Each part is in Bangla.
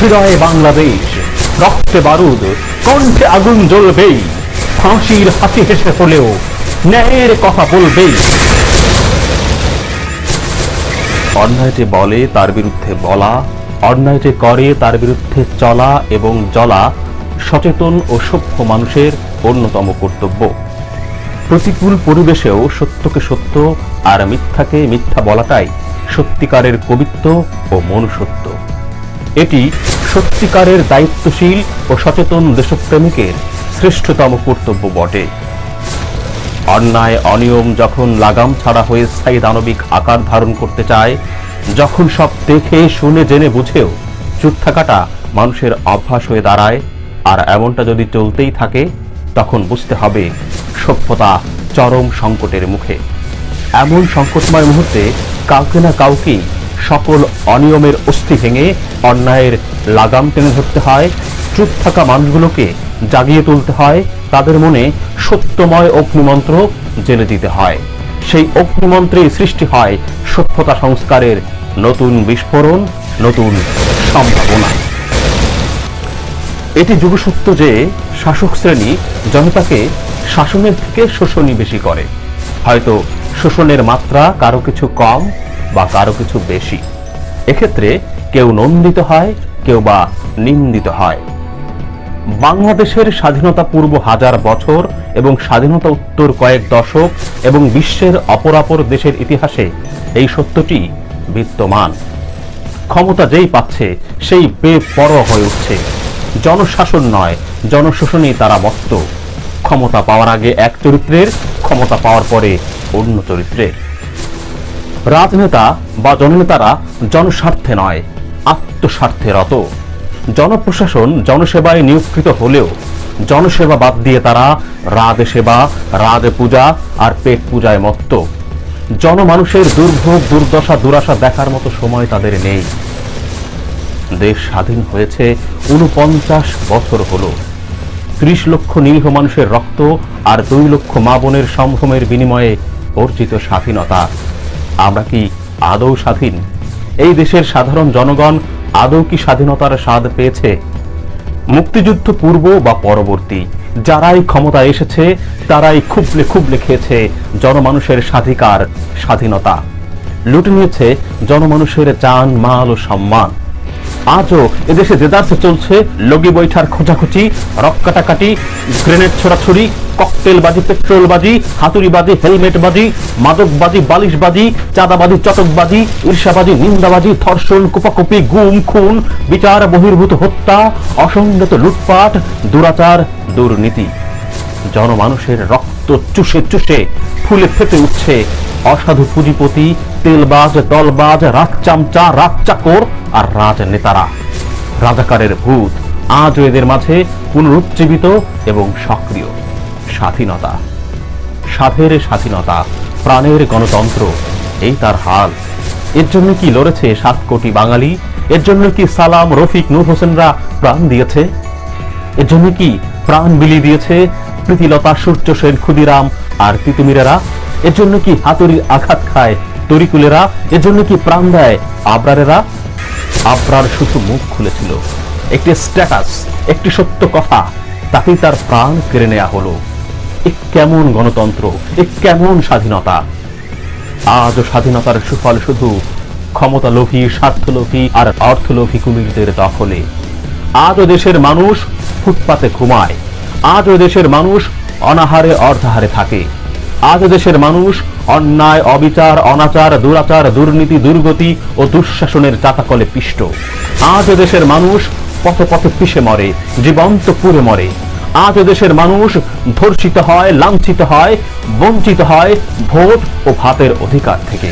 হৃদয়ে বাংলাদেশ। রক্তে বারুদ, কণ্ঠে আগুন জ্বলবেই। ফাঁসির হাসি হেসে হলেও ন্যায়ের কথা বলবেই। অন্যায় যে বলে তার বিরুদ্ধে বলা অন্যায় যে করে তার বিরুদ্ধে চলা এবং জ্বলা সচেতন ও সভ্য মানুষের অন্যতম কর্তব্য। প্রতিকূল পরিবেশেও সত্যকে সত্য আর মিথ্যাকে মিথ্যা বলাটাই সত্যিকারের কবিত্ব ও মনুষ্যত্ব। এটি সত্যিকারের দায়িত্বশীল ও সচেতন দেশপ্রেমিকের শ্রেষ্ঠতম কর্তব্য বটে। অন্যায়, অনিয়ম যখন লাগাম ছাড়া হয়ে স্থায়ী দানবিক আকার ধারণ করতে চায়, যখন সব দেখে, শুনে, জেনে, বুঝেও চুপ থাকাটা মানুষের অভ্যাস হয়ে দাঁড়ায়, আর এমনটা যদি চলতেই থাকে, তখন বুঝতে হবে সভ্যতা চরম সংকটের মুখে। এমন সংকটময় মুহূর্তে কাউকে না কাউকেই সকল অনিয়মের অস্থি ভেঙে অন্যায়ের লাগাম টেনে ধরতে হয়। চুপ থাকা মানুষগুলোকে জাগিয়ে তুলতে হয়। তাদের মনে সত্যময় অগ্নিমন্ত্র জেলে দিতে হয়। সেই অগ্নিমন্ত্রে সৃষ্টি হয় সভ্যতা সংস্কারের নতুন বিস্ফোরণ, নতুন সম্ভাবনা। এটি যুগসত্য যে শাসক শ্রেণি জনতাকে শাসনের থেকে শোষণই বেশি করে। হয়তো শোষণের মাত্রা কারও কিছু কম বা কারও কিছু বেশি। এক্ষেত্রে কেউ নন্দিত হয়, কেউ বা নিন্দিত হয়। বাংলাদেশের স্বাধীনতা পূর্ব হাজার বছর এবং স্বাধীনতা উত্তর কয়েক দশক এবং বিশ্বের অপরাপর দেশের ইতিহাসে এই সত্যটি বিদ্যমান। ক্ষমতা যেই পাচ্ছে, সেই বেপরোয়া হয়ে উঠছে। জনশাসন নয়, জনশোষণেই তারা মত্ত। ক্ষমতা পাওয়ার আগে এক চরিত্রের, ক্ষমতা পাওয়ার পরে অন্য চরিত্রের। রাজনেতা বা জননেতারা জনস্বার্থে নয়, আত্মস্বার্থে রত। জনপ্রশাসন জনসেবায় নিয়োগকৃত হলেও জনসেবা বাদ দিয়ে তারা রাজ সেবা পূজা আর পেট পূজায় মত্ত। জনমানুষের দুর্ভোগ, দুর্দশা, দুরাশা দেখার মতো সময় তাদের নেই। দেশ স্বাধীন হয়েছে উনপঞ্চাশ বছর হলো। ত্রিশ লক্ষ নিরীহ মানুষের রক্ত আর দুই লক্ষ মা বোনের সম্ভ্রমের বিনিময়ে অর্জিত স্বাধীনতা। আমরা কি আদৌ স্বাধীন? এই দেশের সাধারণ জনগণ আদৌ কি স্বাধীনতার স্বাদ পেয়েছে? মুক্তিযুদ্ধ পূর্ব বা পরবর্তী, যারাই ক্ষমতা এসেছে, তারাই খুবলে খুবলে খেয়েছে জনমানুষের স্বাধিকার, স্বাধীনতা। লুটে নিয়েছে জনমানুষের চান মাল ও সম্মান। আজও এদেশে দেদারসে চলছে লগি বৈঠার খোঁচাখুচি রক কাটাকাটি গ্রেনেড ছোড়াছুড়ি, ককটেলবাজি, পেট্রোলবাজি, হাতুড়িবাজি, হেলমেটবাজি, মাদকবাজি, বালিশবাজি, চাঁদাবাজি, চটকবাজি, ঈর্ষাবাজি, নিন্দাবাজি, ধর্ষণ, কুপাকুপি, গুম, খুন, বিচার, বহির্ভূত হত্যা, অসংগত লুটপাট, দুরাচার, দুর্নীতি। জনমানুষের রক্ত চুষে চুষে ফুলে ফেপে উঠছে অসাধু পুঁজিপতি, তেলবাজ, দলবাজ, রাজচামচা, রাজচাকর আর রাজনেতারা। রাজাকারের ভূত আজও এদের মাঝে পুনরুজ্জীবিত এবং সক্রিয়। স্বাধীনতা। সাধের স্বাধীনতা, প্রাণের গণতন্ত্র, এই তার হাল। এর জন্য কি লড়েছে সাত কোটি বাঙালি? এর জন্য কি সালাম রফিক নূর হোসেনরা প্রাণ দিয়েছে? এর জন্য কি প্রাণ বিলি দিয়েছে প্রীতিলতা, সূর্য সেন, ক্ষুদিরাম আর তিতুমিরেরা? এর জন্য কি হাতুড়ির আঘাত খায় তরিকুলেরা? এর জন্য কি প্রাণ দেয় আবরারেরা? আবরার শুধু মুখ খুলেছিল। একটি স্ট্যাটাস একটি সত্য কথা, তাতেই তার প্রাণ কেড়ে নেওয়া হলো। এ কেমন গণতন্ত্র, এ কেমন স্বাধীনতা? আজও স্বাধীনতার সুফল শুধু ক্ষমতালোভী, স্বার্থলোভী আর অর্থলোভী কুমিরদের দখলে। আজও দেশের মানুষ ফুটপাতে ঘুমায়। আজও দেশের মানুষ অনাহারে অর্ধাহারে থাকে। আজও দেশের মানুষ, অন্যায়, অবিচার, অনাচার, দুরাচার, দুর্নীতি, দুর্গতি ও দুঃশাসনের চাতাকলে পিষ্ট। আজও দেশের মানুষ পথে পথে পিষে মরে, জীবন্ত পুড়ে মরে। আজও দেশের মানুষ ধর্ষিত হয়, লাঞ্ছিত হয়, বঞ্চিত হয় ভোট ও ভাতের অধিকার থেকে।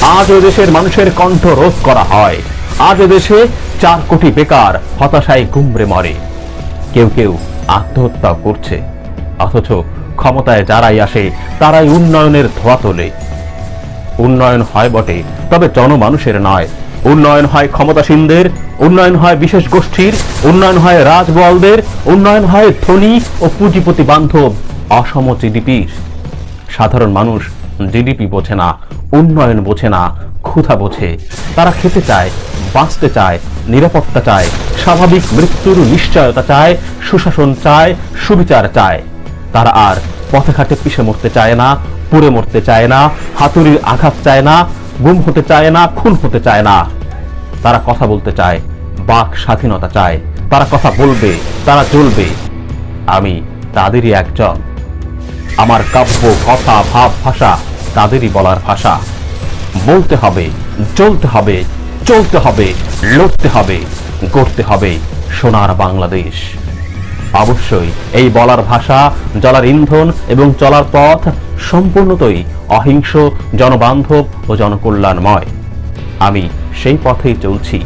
আজও দেশের মানুষের কণ্ঠ রোধ করা হয়। আজ দেশে চার কোটি বেকার, হতাশায় গুমড়ে মরে। কেউ কেউ আত্মহত্যা করছে। অথচ ক্ষমতায় যারাই আসে, তারাই উন্নয়নের ধোয়া তোলে। উন্নয়ন হয় বটে, তবে জনমানুষের নয়। উন্নয়ন হয় ক্ষমতাসীনদের, উন্নয়ন হয় বিশেষ গোষ্ঠীর, উন্নয়ন হয় রাজবলদের, উন্নয়ন হয় ধনী ও পুঁজিপতি বান্ধব অসম জিডিপির। সাধারণ মানুষ জিডিপি বোঝে না, উন্নয়ন বোঝে না, ক্ষুধা বোঝে। তারা খেতে চায়, বাঁচতে চায়, নিরাপত্তা চায়, স্বাভাবিক মৃত্যুর নিশ্চয়তা চায়, সুশাসন চায়, সুবিচার চায়। তারা আর পথে ঘাটে মরতে চায় না, পুড়ে মরতে চায় না, হাতুড়ির আঘাত চায় না, গুম হতে চায় না, খুন হতে চায় না। তারা কথা বলতে চায়, বাক স্বাধীনতা চায়। তারা কথা বলবে, তারা চলবে আমি তাদেরই একজন। আমার কাব্য, কথা, ভাব, ভাষা তাদেরই বলার ভাষা। বলতে হবে চলতে হবে চলতে হবে, লড়তে হবে, গড়তে হবে সোনার বাংলাদেশ। অবশ্যই, এই বলার ভাষা, জলার ইন্ধন এবং চলার পথ সম্পূর্ণতই অহিংস, জনবান্ধব ও জনকল্যাণময়। আমি সেই পথেই চলছি।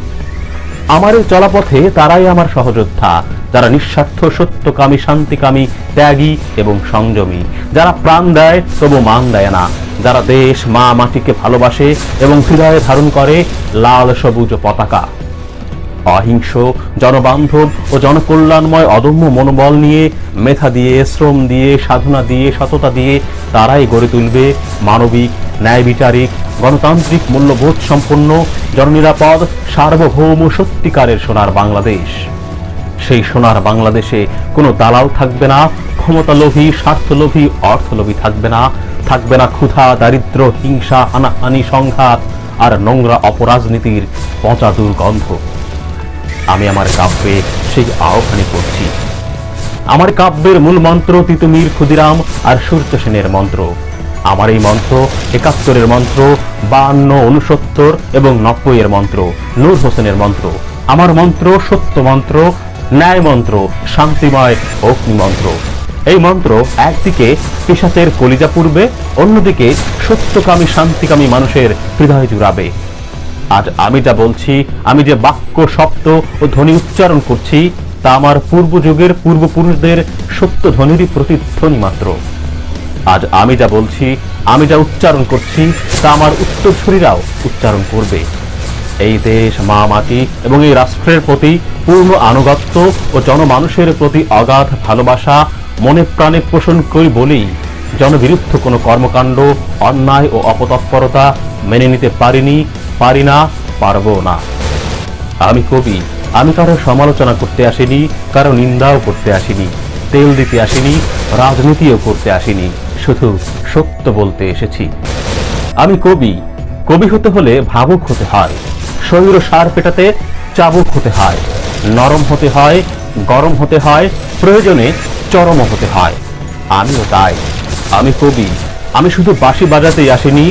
আমার এই চলাপথে তারাই আমার সহযোদ্ধা, যারা নিঃস্বার্থ, সত্যকামী, শান্তিকামী, ত্যাগী এবং সংযমী। যারা প্রাণ দেয়, তবু মান দেয় না। যারা দেশ, মা, মাটিকে ভালোবাসে এবং হৃদয়ে ধারণ করে, লাল, সবুজ পতাকা। অহিংস, জনবান্ধব ও জনকল্যাণময় অদম্য মনোবল নিয়ে মেধা দিয়ে, শ্রম দিয়ে, সাধনা দিয়ে, সততা দিয়ে তারাই গড়ে তুলবে মানবিক ন্যায় বিচারিক গণতান্ত্রিক মূল্যবোধ সম্পন্ন, জননিরাপদ, সার্বভৌম, সত্যিকারের সোনার বাংলাদেশ। সেই সোনার বাংলাদেশে কোনো দালাল থাকবে না, ক্ষমতালোভী, স্বার্থলোভী, অর্থলোভী থাকবে না থাকবে না ক্ষুধা, দারিদ্র, হিংসা, হানাহানি, সংঘাত আর নোংরা অপরাজনীতির পচা দুর্গন্ধ। আমি আমার কাব্যে সেই আহ্বানে করছি আমার কাব্যের মূল মন্ত্র তিতুমির ক্ষুদিরাম আর সূর্য সেনের মন্ত্র। আমার এই মন্ত্র একাত্তরের মন্ত্র বান্ন উনসত্তর এবং নব্বইয়ের মন্ত্র, নূর হোসেনের মন্ত্র। আমার মন্ত্র সত্য মন্ত্র, ন্যায় মন্ত্র, শান্তিময় অগ্নি মন্ত্র। এই মন্ত্র একদিকে পিসাচের কলিজা পূর্বে, অন্যদিকে সত্যকামী, শান্তিকামী মানুষের হৃদয় জুড়াবে। আজ আমি যা বলছি, আমি যে বাক্য, শব্দ ও ধ্বনি উচ্চারণ করছি, তা আমার পূর্ব যুগের পূর্বপুরুষদের সত্য ধ্বনিরই প্রতিধ্বনি মাত্র। আজ আমি যা বলছি, আমি যা উচ্চারণ করছি, তা আমার উত্তরসূরিরাও উচ্চারণ করবে। এই দেশ, মা, মাটি এবং এই রাষ্ট্রের প্রতি পূর্ণ আনুগত্য ও জনমানুষের প্রতি অগাধ ভালোবাসা মনে প্রাণে পোষণ করি বলেই জনবিরুদ্ধ কোনো কর্মকাণ্ড, অন্যায় ও অপতৎপরতা মেনে নিতে পারিনি পারি না, পারব না। আমি কবি, আমি কারও সমালোচনা করতে আসিনি, কারও নিন্দাও করতে আসিনি, তেল দিতে আসিনি, রাজনীতিও করতে আসিনি, শুধু সত্য বলতে এসেছি। আমি কবি কবি হতে হলে ভাবুক হতে হয় শরীর সার পেটাতে চাবুক হতে হয়, নরম হতে হয়, গরম হতে হয়, প্রয়োজনে চরম হতে হয়। আমিও তাই, আমি কবি, আমি শুধু বাঁশি বাজাতেই আসিনি,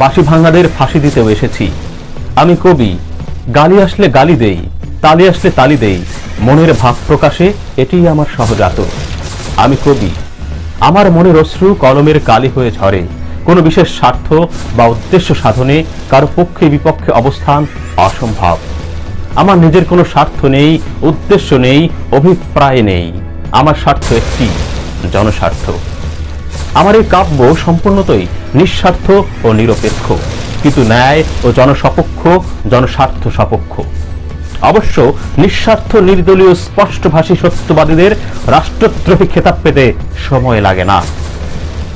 বাঁশি ভাঙাদের ফাঁসি দিতেও এসেছি। আমি কবি, গালি আসলে গালি দেই, তালি আসলে তালি দেই, মনের ভাব প্রকাশে এটিই আমার সহজাত আমি কবি, আমার মনের অশ্রু কলমের কালি হয়ে ঝরে, কোনো বিশেষ স্বার্থ বা উদ্দেশ্য সাধনে কারও পক্ষে বিপক্ষে অবস্থান অসম্ভব। আমার নিজের কোনো স্বার্থ নেই, উদ্দেশ্য নেই, অভিপ্রায় নেই, আমার স্বার্থ একটি, জনস্বার্থ। আমার এই কাব্য সম্পূর্ণতই নিঃস্বার্থ ও নিরপেক্ষ। কিন্তু ন্যায় ও জনসপক্ষ, জনস্বার্থ সপক্ষ। অবশ্য নিঃস্বার্থ, নির্দলীয়, স্পষ্টভাষী সত্যবাদীদের রাষ্ট্রদ্রোহী খেতাব পেতে সময় লাগে না।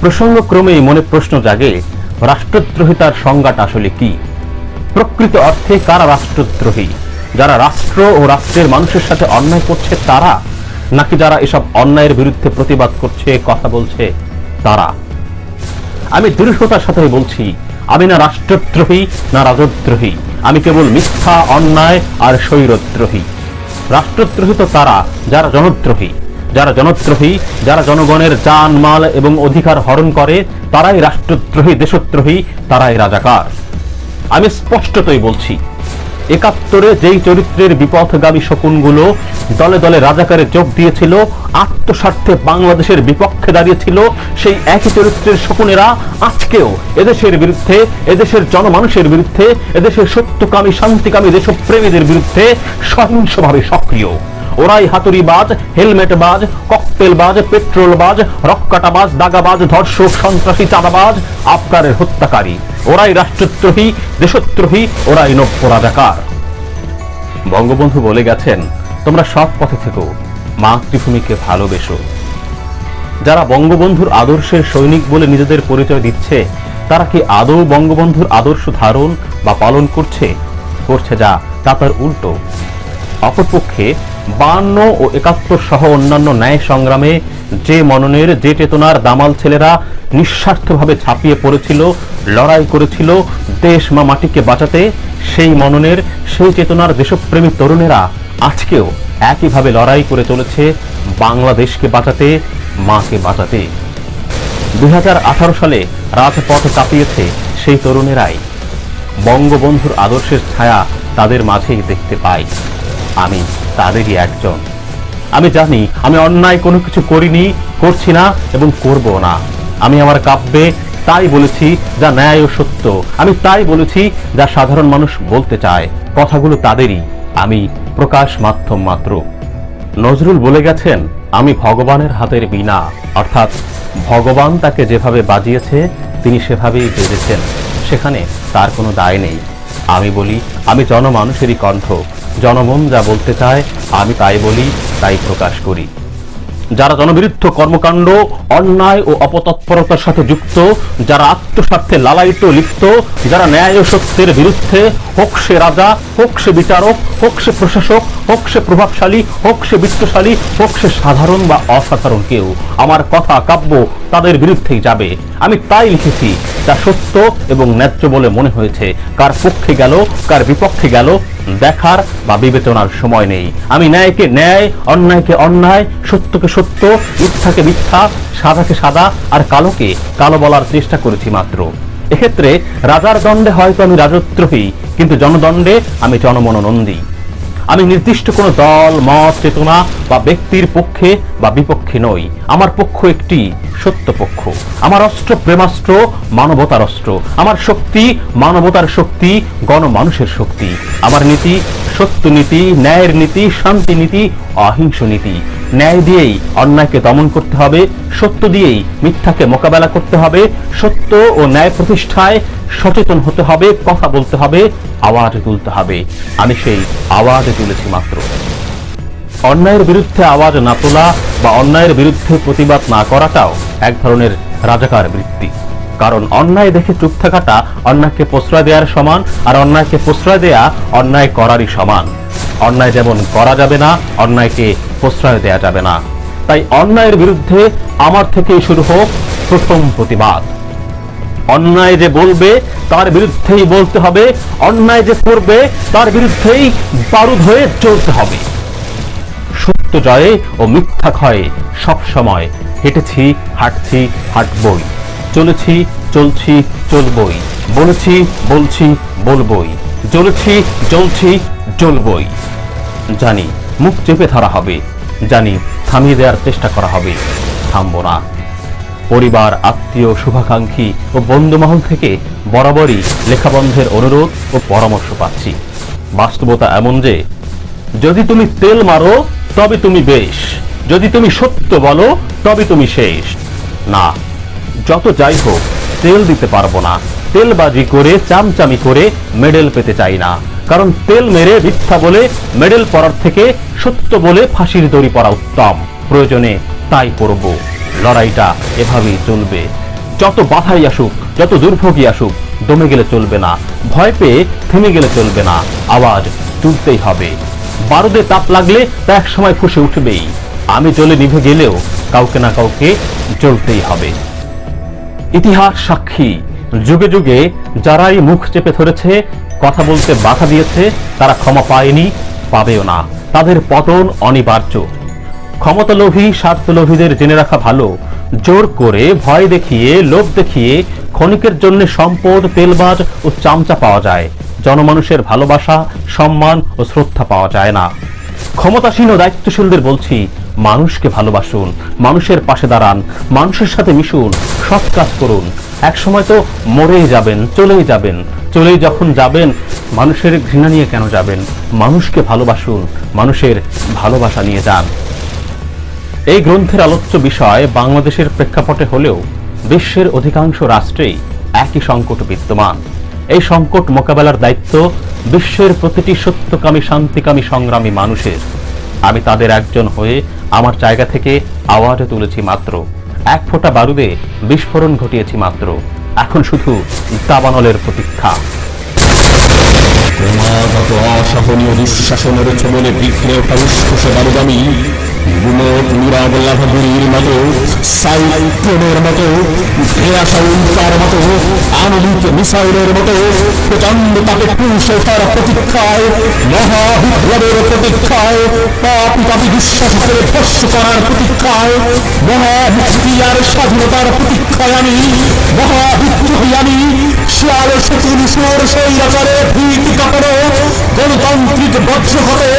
প্রসঙ্গক্রমেই মনে প্রশ্ন জাগে, রাষ্ট্রদ্রোহিতার সংজ্ঞাটা আসলে কি? প্রকৃত অর্থে কারা রাষ্ট্রদ্রোহী? যারা রাষ্ট্র ও রাষ্ট্রের মানুষের সাথে অন্যায় করছে তারা? নাকি যারা এসব অন্যায়ের বিরুদ্ধে প্রতিবাদ করছে, কথা বলছে তারা? আমি দৃঢ়তার সাথে বলছি আমি না রাষ্ট্রদ্রোহী, না রাজদ্রোহী। আমি কেবল মিথ্যা, অন্যায় আর স্বৈরদ্রোহী। রাষ্ট্রদ্রোহী তো তারা, যারা জনদ্রোহী। যারা জনদ্রোহী, যারা জনগণের যান মাল এবং অধিকার হরণ করে, তারাই রাষ্ট্রদ্রোহী, দেশদ্রোহী, তারাই রাজাকার। আমি স্পষ্টতই বলছি একাত্তরে যেই চরিত্রের বিপথগামী শকুনগুলো দলে দলে রাজাকারে যোগ দিয়েছিল, আত্মস্বার্থে বাংলাদেশের বিপক্ষে দাঁড়িয়েছিল, সেই একই চরিত্রের শকুনেরা আজকেও এদেশের বিরুদ্ধে, এদেশের জনমানুষের বিরুদ্ধে, এদেশের সত্যকামী, শান্তিকামী, দেশপ্রেমীদের বিরুদ্ধে সহিংসভাবে সক্রিয়। ওরাই হাতুড়িবাজ হেলমেটবাজ ককটেলবাজ পেট্রোলবাজ রক্কাটাবাজ দাগাবাজ ধর্ষক, সন্ত্রাসী, চাঁদাবাজ আফগারের হত্যাকারী। ওরাই রাষ্ট্রদ্রোহী, দেশদ্রোহী, ওরাই নব্য রাজাকার। বঙ্গবন্ধু বলে গেছেন, তোমরা সৎ পথে থেকো, মাতৃভূমিকে ভালোবেসো। যারা বঙ্গবন্ধুর আদর্শের সৈনিক বলে নিজেদের পরিচয় দিচ্ছে, তারা কি আদৌ বঙ্গবন্ধুর আদর্শ ধারণ বা পালন করছে? করছে যা, তা তার উল্টো। অপরপক্ষে বান্ন ও একাত্তর সহ অন্যান্য ন্যায় সংগ্রামে যে মননের, যে চেতনার দামাল ছেলেরা নিঃস্বার্থভাবে ছাপিয়ে পড়েছিল, লড়াই করেছিল, দেশ মা মাটিকে বাঁচাতে, সেই মননের, সেই চেতনার দেশপ্রেমী তরুণেরা আজকেও একইভাবে লড়াই করে চলেছে বাংলাদেশকে বাঁচাতে, মাকে বাঁচাতে। দু হাজার আঠারো সালে রাজপথ কাঁপিয়েছে সেই তরুণেরাই। বঙ্গবন্ধুর আদর্শের ছায়া তাদের মাঝেই দেখতে পাই। আমি তাদেরই একজন। আমি জানি, আমি অন্যায় কোনো কিছু করিনি, করছি না এবং করব না। আমি আমার কাব্যে তাই বলেছি যা ন্যায় ও সত্য। আমি তাই বলেছি যা সাধারণ মানুষ বলতে চায়। কথাগুলো তাদেরই, আমি প্রকাশ মাধ্যম মাত্র। নজরুল বলে গেছেন, আমি ভগবানের হাতের বীণা। অর্থাৎ ভগবান তাকে যেভাবে বাজিয়েছে, তিনি সেভাবেই বেজেছেন। সেখানে তার কোনো দায় নেই। আমি বলি, আমি জনমানুষেরই কণ্ঠ। জনমন যা বলতে চায়, আমি তাই বলি, তাই প্রকাশ করি। যারা জনবিরুদ্ধ কর্মকাণ্ড, অন্যায় ও অপতৎপরতার সাথে যুক্ত, যারা আত্মস্বার্থে লালায়িত, লিপ্ত, যারা ন্যায় ও সত্যের বিরুদ্ধে, হোক সে রাজা, হোক সে বিচারক, হোক সে প্রশাসক, হোক সে প্রভাবশালী, হোক সে বিত্তশালী, হোক সে সাধারণ বা অসাধারণ কেউ, আমার কথা কাব্য তাদের বিরুদ্ধেই যাবে। আমি তাই লিখেছি, যা সত্য এবং ন্যায্য বলে মনে হয়েছে। কার পক্ষে গেল, কার বিপক্ষে গেল দেখার বা বিবেচনার সময় নেই। আমি ন্যায়কে ন্যায়, অন্যায়কে অন্যায়, সত্যকে সত্য, মিথ্যাকে মিথ্যা, সাদাকে সাদা আর কালোকে কালো বলার চেষ্টা করেছি মাত্র। এক্ষেত্রে রাজার দণ্ডে হয়তো আমি রাজত্রহী, কিন্তু জনদণ্ডে আমি জনমননন্দী। আমি নির্দিষ্ট কোনো দল, মত, চেতনা বা ব্যক্তির পক্ষে বা বিপক্ষে নই। আমার পক্ষ একটি সত্য পক্ষ। আমার অস্ত্র প্রেমাস্ত্র, মানবতার অস্ত্র। আমার শক্তি, মানবতার শক্তি, গণমানুষের শক্তি। আমার নীতি সত্য নীতি, ন্যায়ের নীতি, শান্তি নীতি, অহিংস নীতি। ন্যায় দিয়েই অন্যায়কে দমন করতে হবে, সত্য দিয়েই মিথ্যাকে মোকাবেলা করতে হবে, সত্য ও ন্যায় প্রতিষ্ঠায় সচেতন হতে হবে, কথা বলতে হবে, আওয়াজ তুলতে হবে। আমি সেই আওয়াজ তুলেছি মাত্র। অন্যায়ের বিরুদ্ধে আওয়াজ না তোলা বা অন্যায়ের বিরুদ্ধে প্রতিবাদ না করাটাও এক ধরনের রাজাকার বৃত্তি। কারণ অন্যায় দেখে চুপ থাকাটা অন্যায়কে প্রশ্রয় দেওয়ার সমান, আর অন্যায়কে প্রশ্রয় দেয়া অন্যায় করারই সমান। অন্যায় যেমন করা যাবে না, অন্যায়কে প্রশ্রয় দেয়া যাবে না। তাই অন্যায়ের বিরুদ্ধে আমার থেকেই শুরু হোক প্রথম প্রতিবাদ। অন্যায় যে বলবে, তার বিরুদ্ধেই বলতে হবে। অন্যায় যে করবে, তার বিরুদ্ধেই বারুদ হয়ে চলতে হবে। সত্য জয়ে ও মিথ্যা ক্ষয়ে সব সময়। হেঁটেছি, হাঁটছি, হাঁটবই। চলেছি, চলছি, চলবই। বলেছি, বলছি, বলবই। জ্বলেছি, জ্বলছি জ্বলবই। জানি মুখ চেপে ধরা হবে, জানি থামিয়ে দেওয়ার চেষ্টা করা হবে। থামবো না। পরিবার, আত্মীয়, শুভাকাঙ্ক্ষী ও বন্ধুমহল থেকে বরাবরই লেখাবন্ধের অনুরোধ ও পরামর্শ পাচ্ছি। বাস্তবতা এমন যে, যদি তুমি তেল মারো, তবে তুমি বেশ। যদি তুমি সত্য বলো, তবে তুমি শেষ। না, যত যাই হোক, তেল দিতে পারব না। তেলবাজি করে, চামচামি করে, মেডেল পেতে চাই না। কারণ তেল মেরে মিথ্যা বলে, মেডেল পরার থেকে সত্য বলে ফাঁসির দড়ি পরা উত্তম। প্রয়োজনে তাই করব। লড়াইটা এভাবেই চলবে। যত বাধাই আসুক, যত দুর্ভোগই আসুক, দমে গেলে চলবে না। ভয় পেয়ে থেমে গেলে চলবে না। আওয়াজ তুলতেই হবে। বারুদে তাপ লাগলে তা এক সময় ফুসে উঠবেই। আমি চলে নিভে গেলেও কাউকে না কাউকে জ্বলতেই হবে। ইতিহাস সাক্ষী। যুগে যুগে যারাই মুখ চেপে ধরেছে কথা বলতে বাধা দিয়েছে, তারা ক্ষমা পায়নি, পাবেও না। তাদের পতন অনিবার্য। ক্ষমতালোভী, স্বার্থলোভীদের জেনে রাখা ভালো। জোর করে ভয় দেখিয়ে, লোভ দেখিয়ে ক্ষণিকের জন্য সম্পদ, তেলবাজ ও চামচা পাওয়া যায়। জনমানুষের ভালোবাসা, সম্মান ও শ্রদ্ধা পাওয়া যায় না। ক্ষমতাসীন ও দায়িত্বশীলদের বলছি, মানুষকে ভালোবাসুন, মানুষের পাশে দাঁড়ান, মানুষের সাথে মিশুন, সৎ কাজ করুন। এক সময় তো মরেই যাবেন, চলেই যাবেন। চলেই যখন যাবেন, মানুষের ঘৃণা নিয়ে কেন যাবেন? মানুষকে ভালোবাসুন, মানুষের ভালোবাসা নিয়ে যান। এই গ্রন্থের আলোচ্য বিষয় বাংলাদেশের প্রেক্ষাপটে হলেও বিশ্বের অধিকাংশ রাষ্ট্রেই একই সংকট বিদ্যমান। এই সংকট মোকাবেলার দায়িত্ব বিশ্বের প্রতিটি সত্যকামী, শান্তিকামী, সংগ্রামী মানুষের। আমি তাদের একজন হয়ে আমার জায়গা থেকে আওয়াজে তুলেছি মাত্র। এক ফোঁটা বারুদে বিস্ফোরণ ঘটিয়েছি মাত্র। এখন শুধু দাবানলের প্রতীক্ষা। অসহনীয় দুঃশাসনের ছবলে বিক্রে ওঠা উৎকোষে বারুদামি। গুণক নীরবল্লাভগুরির মতো সাইক্লোনের মতো উল্কার মতো আণবিক মিসাইলের মতো প্রচণ্ড তাকে পুষে তার প্রতীক্ষায় মহাবিপ্লবের প্রতীক্ষায় পাপি স্বাধীনতার প্রতীক্ষায় আমি মহাবিদ্রোহী আমি, শিয়াল আকারে ভীতি কাপড় গণতান্ত্রিক বজ্র ঘটে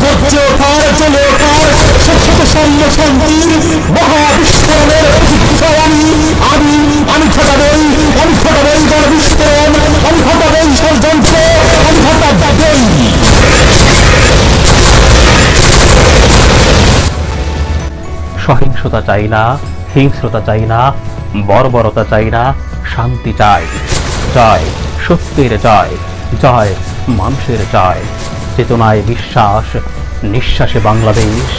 গর্জে ওঠার চলে ওঠার প্রতীক্ষায় আমি আমি আমি ঘটাবই আমি ঘটাবই আমি ঘটাবই ষড়যন্ত্র আমি ঘটাবই সহিংসতা চাই না, হিংস্রতা চাই না, বর্বরতা চাই না, শান্তি চাই। জয় সত্যের জয় জয় মানুষের জয় চেতনায় বিশ্বাস, নিঃশ্বাসে বাংলাদেশ।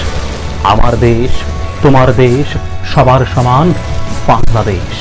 আমার দেশ তোমার দেশ সবার সমান বাংলাদেশ।